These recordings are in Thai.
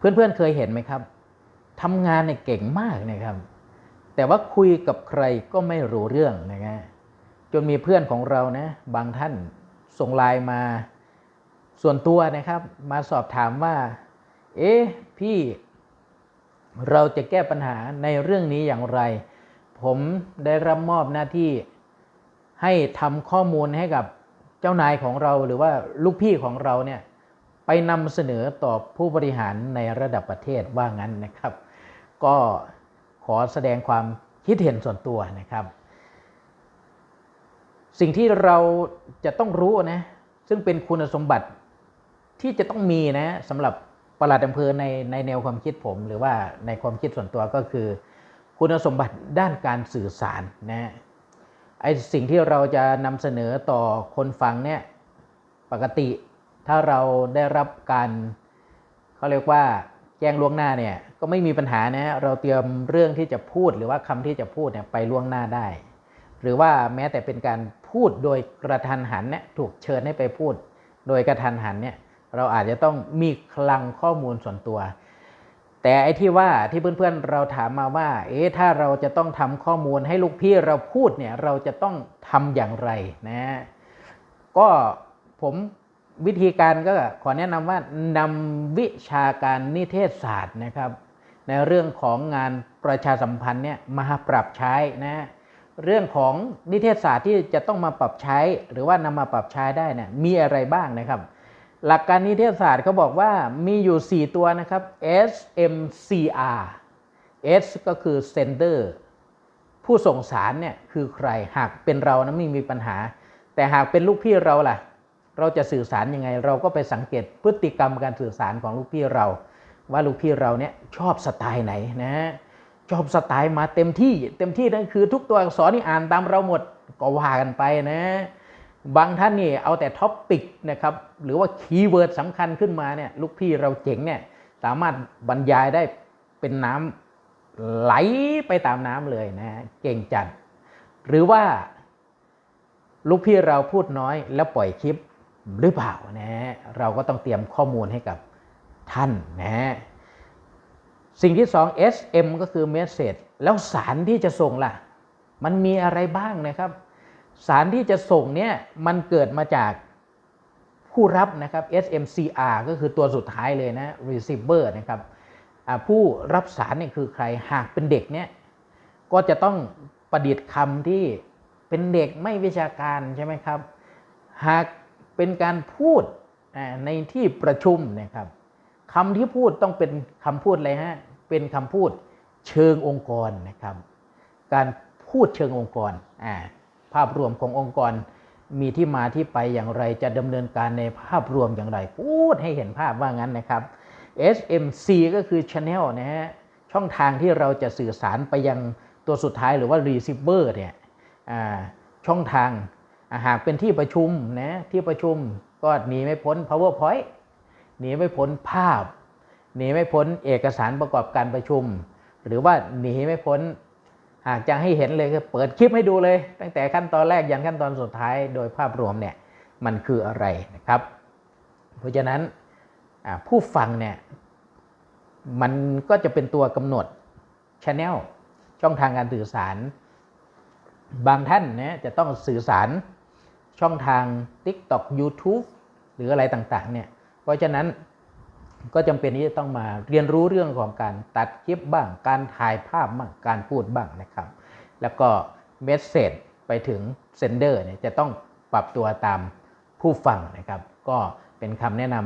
เพื่อนๆเคยเห็นไหมครับทำงานเนี่ยเก่งมากนะครับ แต่ว่าคุยกับใครก็ไม่รู้เรื่องนะฮะจนมีเพื่อนของเรานะบางท่านส่งไลน์มาส่วนตัวนะครับ มาสอบถามว่า เอ๊ะพี่เราจะแก้ปัญหาในเรื่องนี้อย่างไร ผมได้รับมอบหน้าที่ให้ทำข้อมูลให้กับเจ้านายของเราหรือว่าลูกพี่ของเราเนี่ย ไปนำเสนอต่อผู้บริหารในระดับประเทศว่างั้นนะครับ ก็ขอแสดงความคิดเห็นส่วนตัวนะครับ สิ่งที่เราจะต้องรู้นะซึ่งเป็นคุณสมบัติที่จะต้องมีนะสำหรับประหลัดอำเภอในในแนวความคิดผม หรือว่าในความคิดส่วนตัวก็คือ คุณสมบัติด้านการสื่อสารนะไอสิ่งที่เราจะนำเสนอต่อคนฟังเนี่ยปกติ ถ้าเราได้รับการเขาเรียกว่าแจ้งล่วงหน้าเนี่ยก็ไม่มีปัญหานะ เราเตรียมเรื่องที่จะพูดหรือว่าคำที่จะพูดเนี่ยไปล่วงหน้าได้ หรือว่าแม้แต่เป็นการพูดโดยกระทันหันเนี่ยถูกเชิญให้ไปพูด โดยกระทันหันเนี่ยเราอาจจะต้องมีคลังข้อมูลส่วนตัว แต่ไอ้ที่ว่าที่เพื่อนๆเราถามมาว่า เอ๊ะถ้าเราจะต้องทำข้อมูลให้ลูกพี่เราพูดเนี่ยเราจะต้องทำอย่างไรนะ ก็ผม วิธีการก็ขอแนะนำว่านำวิชาการนิเทศศาสตร์นะครับ ในเรื่องของงานประชาสัมพันธ์เนี่ยมาปรับใช้นะเรื่องของนิเทศศาสตร์ที่จะต้องมาปรับใช้ หรือว่านำมาปรับใช้ได้เนี่ยมีอะไรบ้างนะครับ หลักการนิเทศศาสตร์เขาบอกว่ามีอยู่ 4 ตัวนะครับ SMCR S ก็คือ sender ผู้ส่งสารเนี่ยคือใครหากเป็นเรานะไม่มีปัญหา แต่หากเป็นลูกพี่เราล่ะ เราจะสื่อสารยังไง เราก็ไปสังเกตพฤติกรรมการสื่อสารของลูกพี่เรา ว่าลูกพี่เราเนี่ยชอบสไตล์ไหนนะชอบสไตล์มาเต็มที่เต็มที่นั่นคือทุกตัวอักษรนี่อ่านตามเราหมดก็ว่ากันไปนะ บางท่านนี่เอาแต่ท็อปปิกนะครับหรือว่าคีย์เวิร์ดสำคัญขึ้นมาเนี่ยลูกพี่เราเจ๋งเนี่ยสามารถบรรยายได้เป็นน้ำไหลไปตามน้ำเลยนะเก่งจัด หรือว่าลูกพี่เราพูดน้อยแล้วปล่อยคลิป หรือเปล่านะเราก็ต้องเตรียมข้อมูลให้กับท่านนะสิ่งที่สอง SM ก็คือ Message แล้วสารที่จะส่งล่ะ มันมีอะไรบ้างนะครับ สารที่จะส่งเนี่ยมันเกิดมาจากผู้รับนะครับ SMCR ก็คือตัวสุดท้ายเลยนะ receiver นะครับผู้รับสารเนี่ยคือใครหากเป็นเด็กเนี่ยก็จะต้องประดิษฐ์คำที่เป็นเด็กไม่วิชาการใช่ไหมครับ หาก เป็นการพูดในที่ประชุมนะครับคำที่พูดต้องเป็นคำพูดอะไรฮะเป็นคำพูดเชิงองค์กรนะครับ การพูดเชิงองค์กรภาพรวมขององค์กรมีที่มาที่ไปอย่างไรจะดำเนินการในภาพรวมอย่างไร พูดให้เห็นภาพว่างั้นนะครับ SMC ก็คือ Channel นะฮะช่องทางที่เราจะสื่อสารไปยังตัวสุดท้ายหรือว่า Receiver เนี่ยช่องทาง หากเป็นที่ประชุมนะที่ประชุมก็หนีไม่พ้น PowerPoint หนีไม่พ้นภาพ หนีไม่พ้นเอกสารประกอบการประชุม หรือว่าหนีไม่พ้น หากจะให้เห็นเลยก็เปิดคลิปให้ดูเลย ตั้งแต่ขั้นตอนแรกยันขั้นตอนสุดท้ายโดยภาพรวมเนี่ยมันคืออะไรนะครับ เพราะฉะนั้นผู้ฟังเนี่ยมันก็จะเป็นตัวกำหนดช anel ช่องทางการสื่อสาร บางท่านเนี่ยจะต้องสื่อสาร ช่องทาง TikTok YouTube หรืออะไรต่างๆเนี่ยเพราะฉะนั้นก็จำเป็นที่จะต้องมาเรียนรู้เรื่องของการตัดคลิปบ้าง การถ่ายภาพบ้างการพูดบ้างนะครับ แล้วก็เมสเซจไปถึงเซนเดอร์เนี่ยจะต้องปรับตัวตามผู้ฟังนะครับ ก็เป็นคำแนะน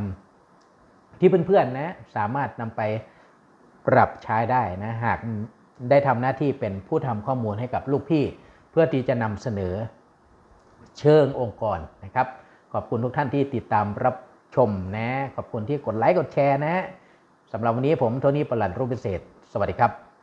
ำที่เพื่อนๆนะสามารถนำไปปรับใช้ได้นะหากได้ทำหน้าที่เป็นผู้ทำข้อมูลให้กับลูกพี่ เพื่อที่จะนำเสนอ เชิงองค์กรนะครับ ขอบคุณทุกท่านที่ติดตามรับชมนะ ขอบคุณที่กดไลค์กดแชร์นะสำหรับวันนี้ผมโทนี่ประหลัดรูปพิเศษ สวัสดีครับ